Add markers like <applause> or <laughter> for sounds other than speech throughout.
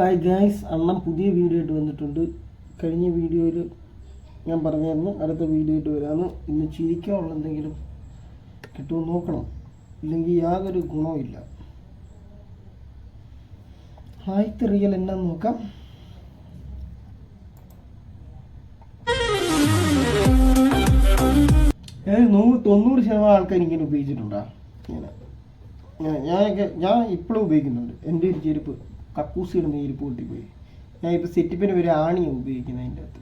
Hi guys അണ്ണം പുതിയ video ആയിട്ട് വന്നിട്ടുണ്ട്. കഴിഞ്ഞ വീഡിയോയിൽ ഞാൻ പറഞ്ഞായിരുന്നു അടുത്ത വീഡിയോ ആയിട്ട് വരാമെന്ന് ഇന്ന് ചിരിക്കാനുള്ള എന്തെങ്കിലും കിട്ടുമോ നോക്കണം. ഇല്ലെങ്കിൽ യാതൊരു ഗുണവും ഇല്ല. ആദ്യത്തെ റിയൽ എന്നാന്ന് നോക്കാം? തൊണ്ണൂറ് ശതമാനം ആൾക്കാർ ഇങ്ങനെ ഉപയോഗിച്ചിട്ടുണ്ടാ? ഇങ്ങനെ. ഞാനൊക്കെ ഞാൻ ഇപ്പോഴും ഉപയോഗിക്കുന്നുണ്ട്. എന്റെ ഒരു ചെരുപ്പ്. കക്കൂസ് ഇടുന്ന ചെരുപ്പ് പൊട്ടിപ്പോയി ഞാൻ ഇപ്പോൾ സെറ്റിപ്പിന് ഒരു ആണിയാണ് ഉപയോഗിക്കുന്നത് അതിന്റെ അകത്ത്.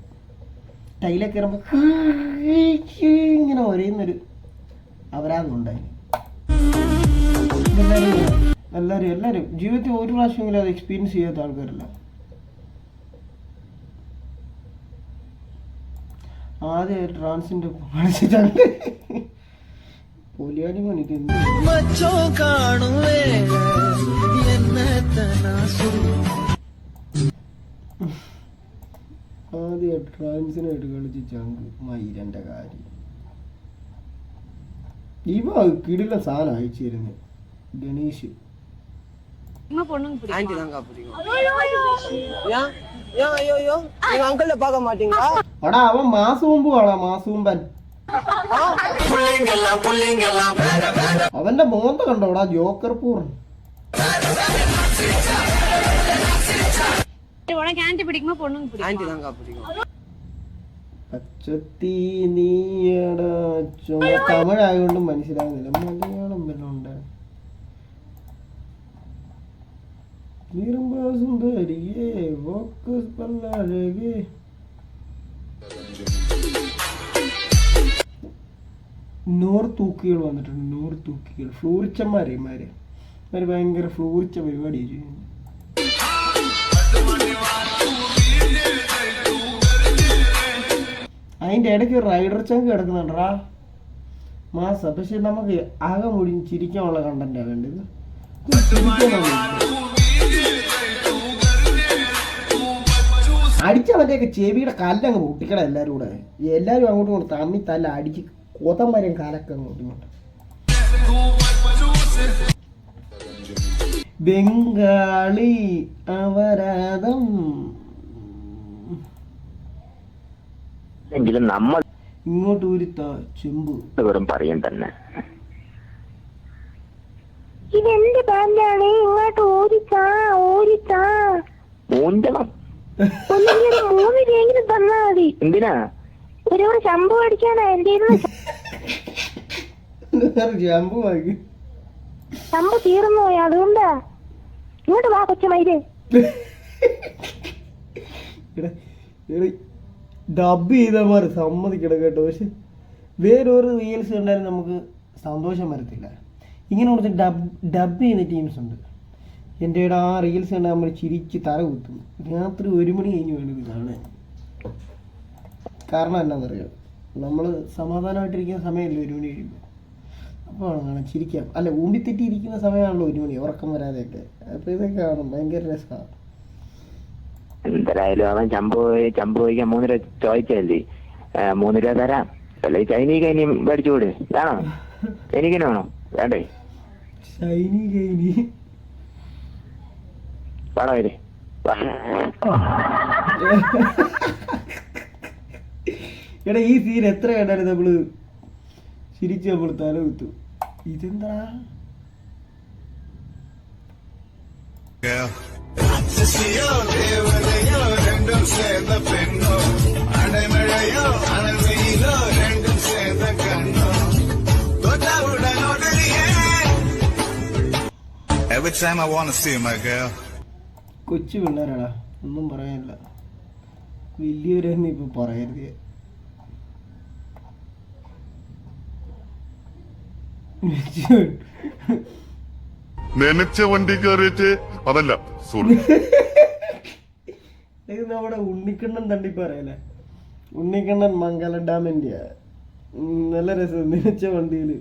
ടൈലൊക്കെ കയറുമ്പോൾ ഇങ്ങനെ ഒരേന്നൊരു അപരാധമുണ്ടായി എല്ലാവരും എല്ലാവരും ജീവിതത്തിൽ ഒരു പ്രാവശ്യമെങ്കിലും അത് എക്സ്പീരിയൻസ് ചെയ്യാത്ത ആൾക്കാരല്ല. ആദ്യം ട്രാൻസിന്റെ പോലിയാടി മണിക്ക് മച്ചോ കാണുവേ. ആദ്യം ട്രാൻസിനായിട്ട് കളിച്ച് ചങ്ക് മയിരന്റെ കാര്യം ഇവ കിടില സാധനം അയച്ചു തരുന്നത് ഗണേഷ് இம்மா பொண்ணுங்க ஆண்டி பிடிக்கும் தாங்க பிடிக்கும் ஏன் ஏன் ஐயோ ஐயோ நீங்க அங்கிள் பார்க்க மாட்டீங்களா എടാ അവൻ മാസം മുമ്പ് കാണാം മാസം മുമ്പൻ അവന്റെ മോന്ത കണ്ടോടാ ജോക്കർ പൂർ உனக்கு ஆன்டி பிடிக்குமா பொண்ணுங்க பிடிக்கும் ஆண்டி தாங்க பிடிக்கும் പച്ചത്തി നീയടാ ചുമ തമിഴായതുകൊണ്ട് മനസ്സിലാകുന്നില്ല മലയാളം വല്ലതും ഉണ്ട് ഇരുമ്പ സുന്ദരിയേ ഫോക്കസ് പല്ലഴകേ നൂറ് തൂക്കികൾ വന്നിട്ടുണ്ട് നൂറ് തൂക്കികൾ ഫ്ലൂറിച്ചന്മാരെ ഇമാര് ഇമാര് ഭയങ്കര ഫ്ലൂറിച്ച പരിപാടി ചെയ്യുന്നു അതിന്റെ ഇടയ്ക്ക് റൈഡർ ചങ്ക് കിടക്കുന്നുണ്ടാ മാസ. പക്ഷെ നമുക്ക് ആകെ മുടി ചിരിക്കാനുള്ള കണ്ടന്റാ വേണ്ടത്. അടിച്ച മറ്റേക്ക് ചെവിയുടെ കല്ലങ്ങ് പൊട്ടിക്കട എല്ലാരും കൂടെ. എല്ലാരും അങ്ങോട്ടും കൊണ്ട് തമ്മി തല്ല അടിച്ച് കൊതം വരെയും കാലൊക്കെ അങ്ങോട്ടും ബംഗാളി അപരാധം എങ്കിലും നമ്മൾ ഇങ്ങോട്ട് ഉരുത്ത ചെമ്പ്. വെറും പറയും തന്നെ. ഇതെന്റെ ബാൻഡാണ് ഇങ്ങോട്ട് ഓടിച്ചാ ഓടിച്ചാ മൂഞ്ചണം ഒന്നെങ്കിൽ ഒരു മൂന്ന് രൂപയെങ്കിലും തന്നാ മതി. എന്തിനാ? ഒരു ശമ്പു അടിക്കാനാ എന്റെ ചെമ്പ് <laughs> വാങ്ങി. ശമ്പു തീർന്നു പോയി അതുകൊണ്ടാ. ഇങ്ങോട്ട് വാ കൊച്ചുമയിൽ <laughs> ഡബ് ചെയ്തമാർ സമ്മതിക്കണം കേട്ടോ. പക്ഷെ വേറൊരു റീൽസ് കണ്ടാലും നമുക്ക് സന്തോഷം വരത്തില്ല. ഇങ്ങനെ കുറച്ച് ഡബ് ഡബ് ചെയ്യുന്ന ടീംസ് ഉണ്ട്. എന്റെ ഇവിടെ ആ റീൽസ് കണ്ടാൽ നമ്മൾ ചിരിച്ച് തല കുത്തും. രാത്രി ഒരു മണി കഴിഞ്ഞ് വേണം ഇത് കാണാൻ. കാരണം എന്താണെന്നറിയോ? നമ്മൾ സമാധാനമായിട്ടിരിക്കുന്ന സമയമല്ലേ ഒരു മണി കഴിയുമ്പോൾ അപ്പോൾ കാണാം ചിരിക്കാം. അല്ല ഊമ്പിത്തെറ്റി ഇരിക്കുന്ന സമയമാണല്ലോ ഒരു മണി. ഉറക്കം വരാതെയൊക്കെ. അപ്പോൾ ഇതൊക്കെ കാണും. ഭയങ്കര രസമാണ്. എന്തായാലും അവൻ ചമ്പു ചമ്പു ചോദിക്കാൻ മൂന്ന് രൂപ ചോദിച്ചല്ലേ മൂന്ന് രൂപ തരാം. അല്ലെ ചൈനീ കൈനി മേടിച്ചു കൂടെ വേണോ ചൈനീ വേണോ? വേണ്ടേ? വേണോ ഇല്ലേ എടാ ഈ സീൻ എത്ര കണ്ടാലും നമ്മൾ? ചിരിച്ച് നമ്മൾ തല കുത്തു. ഇതെന്താ? Every time I want to see my girl. കൊച്ചു പിള്ളേരാടാ ഒന്നും പറയാനില്ല. വലിയവരെന്നെ ഇപ്പൊ പറയരുത്. നനച്ച വണ്ടി കയറിയിട്ട് അതല്ല സോറി <laughs> ഇത് നമ്മുടെ ഉണ്ണിക്കണ്ണൻ തണ്ടി പറയല്ലേ ഉണ്ണിക്കണ്ണൻ മംഗല ഡാമിന്റെ നല്ല രസം നിനച്ച വണ്ടിയില്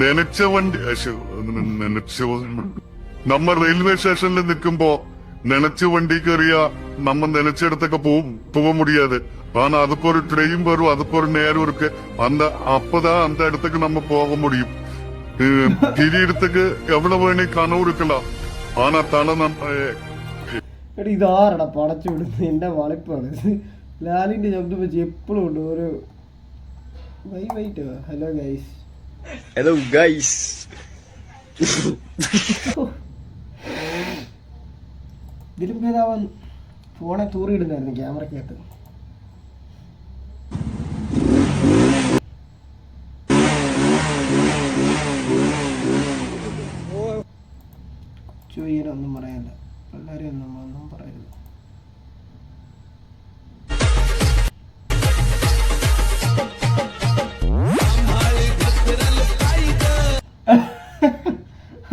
നനച്ച വണ്ടി ശ്ശോ, നനച്ച വ- നമ്മ റെയിൽവേ സ്റ്റേഷനിൽ നിൽക്കുമ്പോ നനച്ച വണ്ടി കയറിയ நம்ம நினைச்சிடத்துக்கு போக போக முடியாது ஆனா அதுக்கு ஒரு ட்ரெயின் வரும் அதுக்கு ஒரு நேரம் இருக்கு அந்த அப்பதான் அந்த இடத்துக்கு நம்ம போக முடியும் தெரியறதுக்கு எவ்வளவு வேணே கனவு இருக்கலாம் ஆனா தலை நம்ம എടാ ഇതാരടാ പടച്ചു വിടുന്നത്? എന്റെ വളിപ്പാണ്. ലാലിന്റെ ലാലിന്റെ ശബ്ദം വെച്ച് എപ്പോഴും ഉണ്ട്. ഒരു Y white hello guys hello guys ഇതിലും ഭേദാവാൻ ഫോണെ തൂറിയിടുന്നായിരുന്നു ക്യാമറക്കകത്ത് ചോയ്യനൊന്നും പറയാനില്ല. ഒന്നും ഒന്നും പറയരുത്.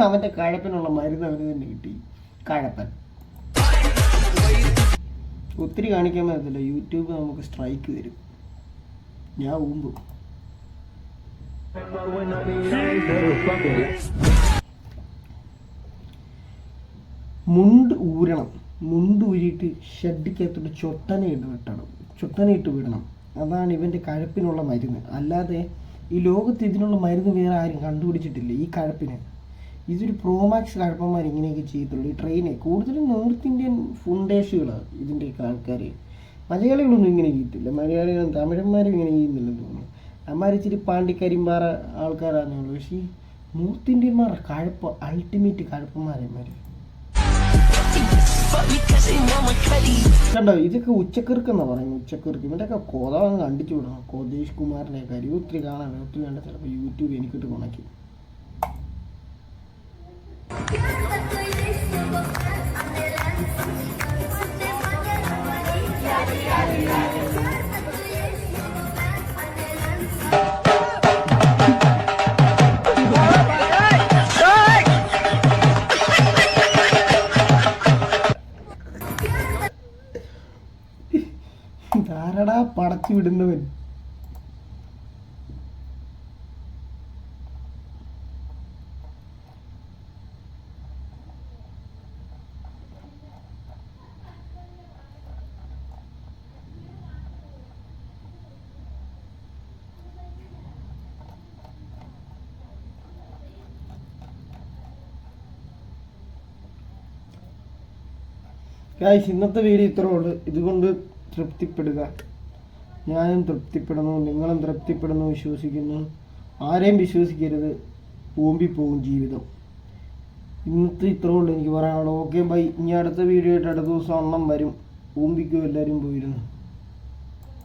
അവന്റെ കഴപ്പിനുള്ള മരുന്ന് അവന് തന്നെ കിട്ടി. കഴപ്പൻ. ഒത്തിരി കാണിക്കാൻ പറ്റത്തില്ല. യൂട്യൂബ് നമുക്ക് സ്ട്രൈക്ക് തരും. ഞാൻ ഊമ്പും. മുണ്ട് ഊരണം. മുണ്ട് ഊരിയിട്ട് ഷെഡിക്കകത്തോട്ട് ചൊട്ടനയിട്ട് വിട്ടണം. ചൊട്ടനയിട്ട് വിടണം. അതാണ് ഇവന്റെ കഴപ്പിനുള്ള മരുന്ന്. അല്ലാതെ ഈ ലോകത്ത് ഇതിനുള്ള മരുന്ന് വേറെ ആരും കണ്ടുപിടിച്ചിട്ടില്ല ഈ കഴപ്പിന്. ഇതൊരു പ്രോമാക്സ് കഴപ്പന്മാർ ഇങ്ങനെയൊക്കെ ചെയ്യത്തുള്ളൂ. ഈ ട്രെയിനെ കൂടുതലും നോർത്ത് ഇന്ത്യൻ ഫുണ്ടേഷുകളാണ് ഇതിന്റെയൊക്കെ ആൾക്കാർ മലയാളികളൊന്നും ഇങ്ങനെ ചെയ്യത്തില്ല. മലയാളികളും തമിഴന്മാരും ഇങ്ങനെ ചെയ്യുന്നില്ലെന്ന് തോന്നുന്നു. അമ്മാർ ഇച്ചിരി പാണ്ടിക്കരിമ്പാറ ആൾക്കാരാണെന്നുള്ളൂ പക്ഷേ ഈ നോർത്ത് ഇന്ത്യന്മാരുടെ കഴപ്പ് അൾട്ടിമേറ്റ് കഴപ്പന്മാരന്മാർ കണ്ടോ ഇതൊക്കെ ഉച്ചക്കിറുക്കെന്നാ പറയുന്നത് ഉച്ചക്കിറുക്ക്. ഇവന്റെയൊക്കെ കൊതവങ്ങ് കണ്ടിച്ചു വിടണം. കോതീഷ് കുമാറിനെ കാര്യം ഒത്തിരി കാണാൻ ഒത്തിരി കണ്ട ചിലപ്പോൾ യൂട്യൂബ് എനിക്കിട്ട് കൊണക്കി വിടുന്നവൻ. ഗായ്സ് ഇന്നത്തെ വീഡിയോ ഇത്രേ ഉള്ളൂ. ഇതുകൊണ്ട് തൃപ്തിപ്പെടുക. ഞാനും തൃപ്തിപ്പെടുന്നു നിങ്ങളും തൃപ്തിപ്പെടുന്നു വിശ്വസിക്കുന്നു. ആരെയും വിശ്വസിക്കരുത്. പോകും ജീവിതം. ഇന്നത്തെ ഇത്രേ ഉള്ളൂ എനിക്ക് പറയാനുള്ളത്. ഓക്കെ ബൈ ഇനി അടുത്ത വീഡിയോ ആയിട്ട് അടുത്ത ദിവസം അണ്ണം വരും. ഊമ്പിക്കും എല്ലാവരും പോയിരുന്നു.